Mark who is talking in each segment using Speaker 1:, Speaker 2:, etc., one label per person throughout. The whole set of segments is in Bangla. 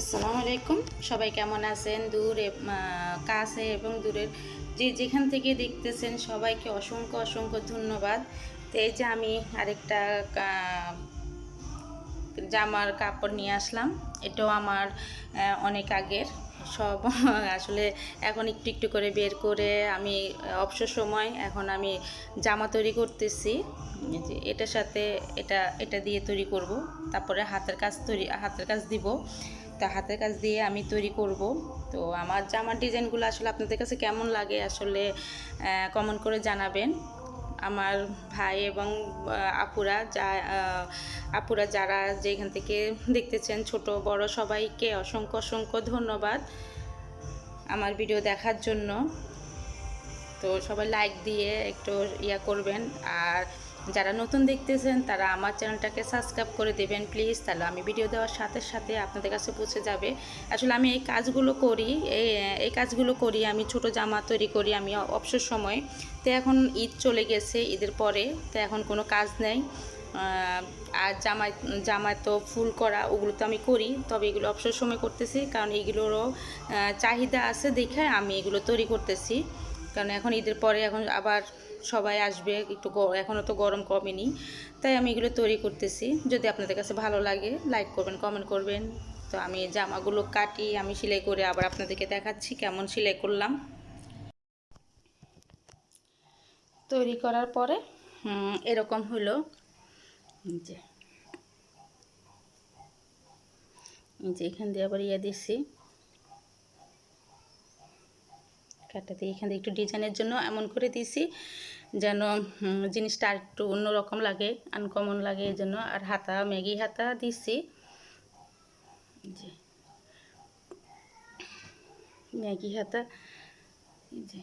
Speaker 1: আসসালামু আলাইকুম। সবাই কেমন আছেন? দূর কাছে এবং দূরের যে যেখান থেকে দেখতেছেন সবাইকে অসংখ্য অসংখ্য ধন্যবাদ। তো এই যে আমি আরেকটা জামার কাপড় নিয়ে আসলাম। এটাও আমার অনেক আগের। সব, আসলে এখন একটু একটু করে বের করে আমি, অবসর সময় এখন আমি জামা তৈরি করতেছি। যে এটার সাথে এটা এটা দিয়ে তৈরি করব। তারপরে হাতের কাজ তৈরি, হাতের কাজ দিব। তা হাতের কাজ দিয়ে আমি তৈরি করব। তো আমার জামার ডিজাইনগুলো আসলে আপনাদের কাছে কেমন লাগে আসলে কমেন্ট করে জানাবেন। আমার ভাই এবং আপুরা যা আপুরা যারা যেখান থেকে দেখতেছেন, ছোট, বড় সবাইকে অসংখ্য অসংখ্য ধন্যবাদ আমার ভিডিও দেখার জন্য। তো সবাই লাইক দিয়ে একটু ইয়া করবেন। আর যারা নতুন দেখতেছেন, তারা আমার চ্যানেলটাকে সাবস্ক্রাইব করে দেবেন প্লিজ। তাহলে আমি ভিডিও দেওয়ার সাথে সাথে আপনাদের কাছে পৌঁছে যাবে। আসলে আমি এই কাজগুলো করি এই এই কাজগুলো করি, আমি ছোট জামা তৈরি করি, আমি অবসর সময়। তো এখন ঈদ চলে গেছে, ঈদের পরে, তো এখন কোনো কাজ নেই। আর জামাই জামায় তো ফুল করা, ওগুলো তো আমি করি, তবে এগুলো অবসর সময় করতেছি, কারণ এগুলোরও চাহিদা আছে দেখে আমি এগুলো তৈরি করতেছি। কারণ এখন ঈদের পরে এখন আবার সবাই আসবে, একটু এখনও তো গরম কমেনি তাই আমি এগুলো তৈরি করতেছি। যদি আপনাদের কাছে ভালো লাগে লাইক করবেন কমেন্ট করবেন। তো আমি জামাগুলো কাটি, আমি সেলাই করে আবার আপনাদেরকে দেখাচ্ছি কেমন সেলাই করলাম। তৈরি করার পরে এরকম হলো যে এখান দিয়ে আবার ইয়ে দিছি। কাটাতে এখান দিয়ে একটু ডিজাইনের জন্য এমন করে দিছি যেন জিনিসটা আর একটু অন্যরকম লাগে আনকমন লাগে এই জন্য। আর হাতা, ম্যাগি হাতা দিছি ম্যাগি হাতা যে।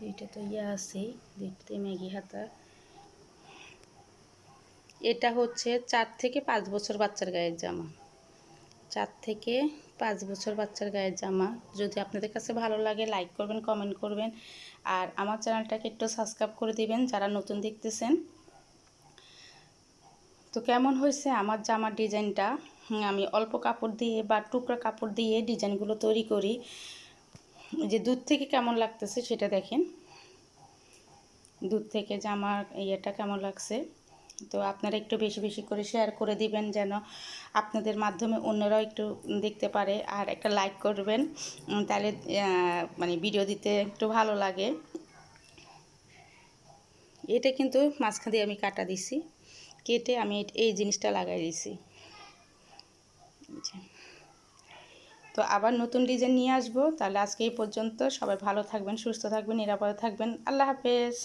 Speaker 1: দুইটা তো ইয়ে আছে দুইটাতে ম্যাগি হাতা। এটা হচ্ছে চার থেকে পাঁচ বছর বাচ্চার গায়ের জামা। চার থেকে পাঁচ বছর বাচ্চার গায়ের জামা। যদি আপনাদের কাছে ভালো লাগে লাইক করবেন কমেন্ট করবেন। আর আমার চ্যানেলটাকে একটু সাবস্ক্রাইব করে দিবেন যারা নতুন দেখতেছেন। তো কেমন হয়েছে আমার জামার ডিজাইনটা? আমি অল্প কাপড় দিয়ে বা টুকরা কাপড় দিয়ে ডিজাইনগুলো তৈরি করি। যে দূর থেকে কেমন লাগতেছে সেটা দেখেন। দূর থেকে জামার ইয়েটা কেমন লাগছে? তো আপনারা একটু বেশি বেশি করে শেয়ার করে দিবেন যেন আপনাদের মাধ্যমে অন্যরাও একটু দেখতে পারে। আর একটা লাইক করবেন তাহলে মানে ভিডিও দিতে একটু ভালো লাগে। এটা কিন্তু মাঝখান দিয়ে আমি কাটা দিছি, কেটে আমি এই জিনিসটা লাগাই দিছি। তো আবার নতুন ডিজাইন নিয়ে আসব, তাহলে আজকে এই পর্যন্ত। সবাই ভালো থাকবেন, সুস্থ থাকবেন, নিরাপদে থাকবেন। আল্লাহ হাফেজ।